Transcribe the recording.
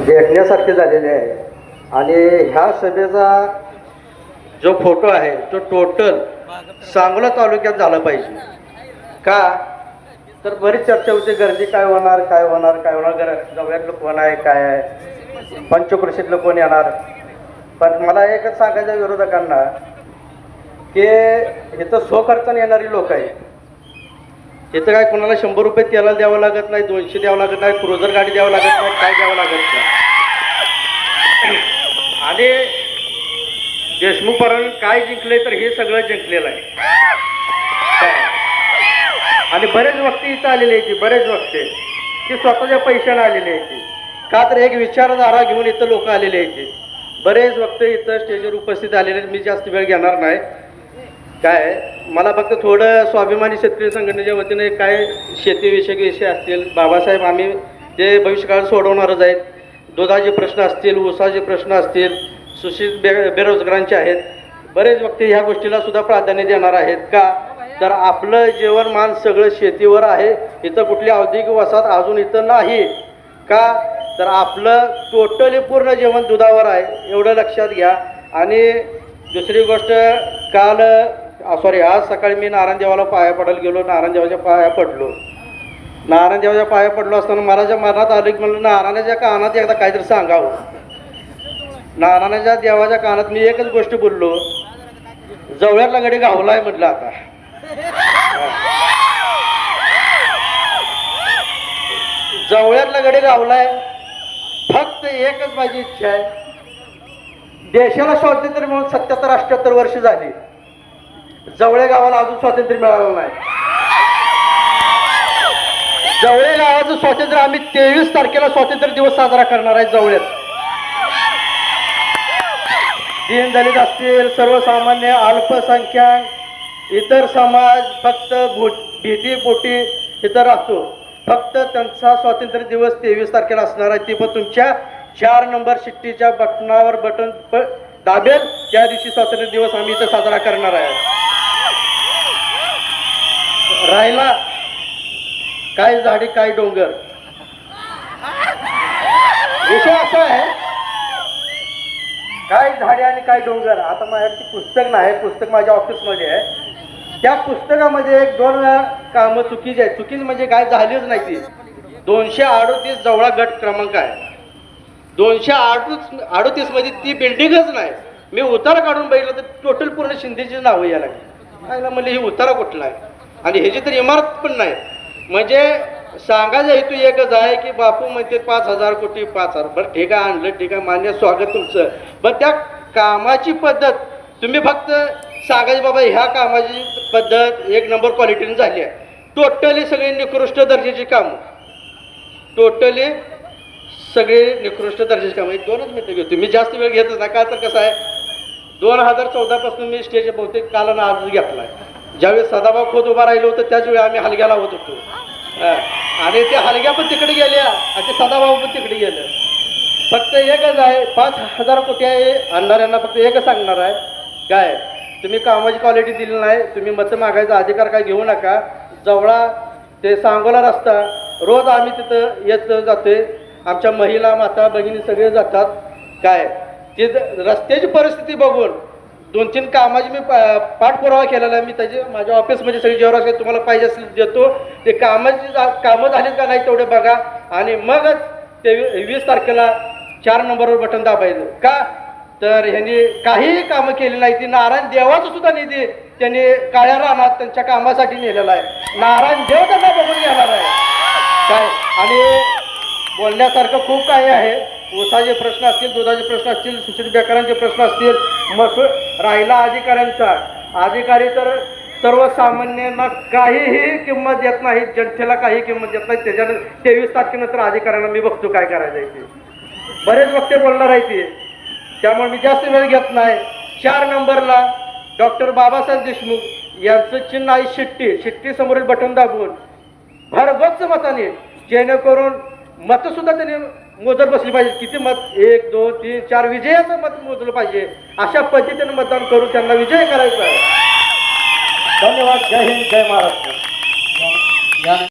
देखण्यासारखे झालेले आहे. आणि ह्या सभेचा जो फोटो आहे तो टोटल सांगोला तालुक्यात झाला पाहिजे. का? तर बरीच चर्चा होती गर्दी काय होणार काय होणार काय होणार गर जवळ्यातलं कोण आहे काय आहे? पंचकृषीतलं कोण येणार? पण मला एकच सांगायचं विरोधकांना की इथं स्वखर्चाने येणारी लोक आहेत. इथं काय कोणाला शंभर रुपये तेला द्यावं लागत नाही दोनशे द्यावं लागत नाही क्रोझर गाडी द्यावं लागत नाही काय द्यावं लागत नाही. आणि देशमुख परवाने काय जिंकले तर हे सगळं जिंकलेलं आहे. आणि बरेच वक्ते इथं आलेले आहेत बरेच वक्ते. की स्वतःच्या पैशाने आलेले आहेत. का तर एक विचारधारा घेऊन इथं लोक आलेले आहेत. बरेच वक्ते इथं स्टेजवर उपस्थित आलेले आहेत. मी जास्त वेळ घेणार नाही. काय मला फक्त थोडं स्वाभिमानी शेतकरी संघटनेच्या वतीने काय शेतीविषयक विषय असतील बाबासाहेब आम्ही ते भविष्यकाळ सोडवणारच आहेत दुधाचे प्रश्न असतील ऊसाचे प्रश्न असतील सुशिक्षित बे बेरोजगारांचे आहेत बरेच व्यक्ती ह्या गोष्टीला सुद्धा प्राधान्य देणार आहेत का? तर आपलं जेवणमान सगळं शेतीवर आहे इथं कुठली औद्योगिक वसाहत अजून इथं नाही. का? तर आपलं टोटली पूर्ण जेवण दुधावर आहे एवढं लक्षात घ्या. आणि दुसरी गोष्ट काल सॉरी आज सकाळी मी नारायणदेवाला पाया पडायला गेलो नारायणदेवाच्या पाया पडलो. नारायणदेवाच्या पाया पडलो असताना मला ज्या मनात आलं की म्हणलं नारायणाच्या कानात एकदा काहीतरी सांगावं. नारायणाच्या देवाच्या कानात मी एकच गोष्ट बोललो जवळ्यातला गडी गावलाय म्हटलं आता. जवळ्यातला गडी गावलाय फक्त एकच माझी इच्छा आहे. देशाला स्वातंत्र्य म्हणून सत्याहत्तर अठ्याहत्तर वर्ष झाली. जवळे गावाला अजून स्वातंत्र्य मिळालं नाही. जवळे गावाचं स्वातंत्र्य आम्ही तेवीस तारखेला स्वातंत्र्य दिवस साजरा करणार आहे जवळ्यात दीनदलित असतील सर्वसामान्य अल्पसंख्याक इतर समाज फक्त भीती भीतीपोटी इथं राहतो फक्त त्यांचा स्वातंत्र्य दिवस तेवीस तारखेला असणार आहे. ती पण तुमच्या चार नंबर शिट्टीच्या बटनावर बटन प- दाबेल. त्या दिवशी स्वातंत्र्य दिवस आम्ही इथं साजरा करणार आहे. राहिला? काय झाडी काय डोंगर? विषय असा आहे? काय झाडे आणि काय डोंगर? आता माझ्याकडे पुस्तक नाही पुस्तक माझ्या ऑफिसमध्ये आहे. त्या पुस्तकामध्ये एक दोन कामं चुकीची आहेत. चुकीच म्हणजे काय झालीच नाही ती. दोनशे अडोतीस जवळा गट क्रमांक आहे. दोनशे अडोतीस अडोतीसमध्ये ती बिल्डिंगच नाही. मी उतारा काढून बघितलं तर टोटल पूर्ण शिंदेची नावं यायला लागली. आयला ही उतारा कुठला आहे? आणि ह्याची तर इमारत पण नाही. म्हणजे सांगायचा हेतू एकच आहे की बापू म्हणते पाच हजार कोटी पाच हजार. बरं ठीक आहे आणलं ठीक आहे मान्य स्वागत तुमचं. पण त्या कामाची पद्धत तुम्ही फक्त सांगायचं बाबा ह्या कामाची पद्धत एक नंबर क्वालिटीने झाली आहे. टोटली सगळी निकृष्ट दर्जाची कामं. टोटली सगळे निकृष्ट दर्जाची कामं. दोनच मिनटं घेऊ. तुम्ही जास्त वेळ घेतच नाही का तर कसं आहे दोन हजार चौदापासून मी स्टेज बहुतेक काल आज घेतला आहे ज्यावेळेस सदाभाऊ खोत उभा राहिलो होतं त्याच वेळी आम्ही हलग्याला होत होतो. आणि ते हलग्या पण तिकडे गेल्या आणि ते सदाभाऊ पण तिकडे गेलं. फक्त एकच आहे पाच हजार कोटी आहे आणणाऱ्यांना फक्त एकच सांगणार आहे. काय? तुम्ही कामाची क्वालिटी दिली नाही तुम्ही मतं मागायचा अधिकार काय घेऊ नका. जवळा ते सांगोला रस्ता रोज आम्ही तिथं येत जाते आमच्या महिला माता भगिनी सगळे जातात. काय? ते रस्त्याची परिस्थिती बघून दोन तीन कामाची मी पा- पाठपुरावा केलेला आहे. मी त्याचे माझ्या ऑफिसमध्ये सगळी जेवढा तुम्हाला पाहिजे असेल देतो. ते कामाची जा- कामं झालीत का नाही तेवढे बघा. आणि मगच ते वीस तारखेला चार नंबरवर बटन दाबायचं. का? तर ह्यांनी काहीही कामं केली नाही. ती नारायण देवाचं सुद्धा निधी त्यांनी काळ्या रानात त्यांच्या कामासाठी नेलेला आहे. नारायण देव त्यांना बघून घेणार आहे. काय? आणि बोलण्यासारखं खूप काही आहे. ऊसाचे प्रश्न असतील दुधाचे प्रश्न असतील सुशील बेकारांचे प्रश्न असतील मग राहिला अधिकाऱ्यांचा. अधिकारी तर सर्वसामान्यांना काहीही किंमत देत नाही जनतेला काही किंमत देत नाही. त्याच्यानं तेवीस तारखेनंतर अधिकाऱ्यांना मी बघतो काय करायचं आहे ते. बरेच वक्ते बोलणार आहे ते. त्यामुळे मी जास्त वेळ घेत नाही. चार नंबरला डॉक्टर बाबासाहेब देशमुख यांचं चिन्ह आहे शिट्टी. शिट्टीसमोरील बटन दाबून. भरगच्च मताने जेणेकरून मतसुद्धा त्यांनी मोजत बसली पाहिजे. किती मत? एक दोन तीन चार विजयाचं मत मोजलं पाहिजे. अशा पद्धतीने मतदान करून त्यांना विजय करायचा आहे. धन्यवाद. जय हिंद. जय महाराष्ट्र.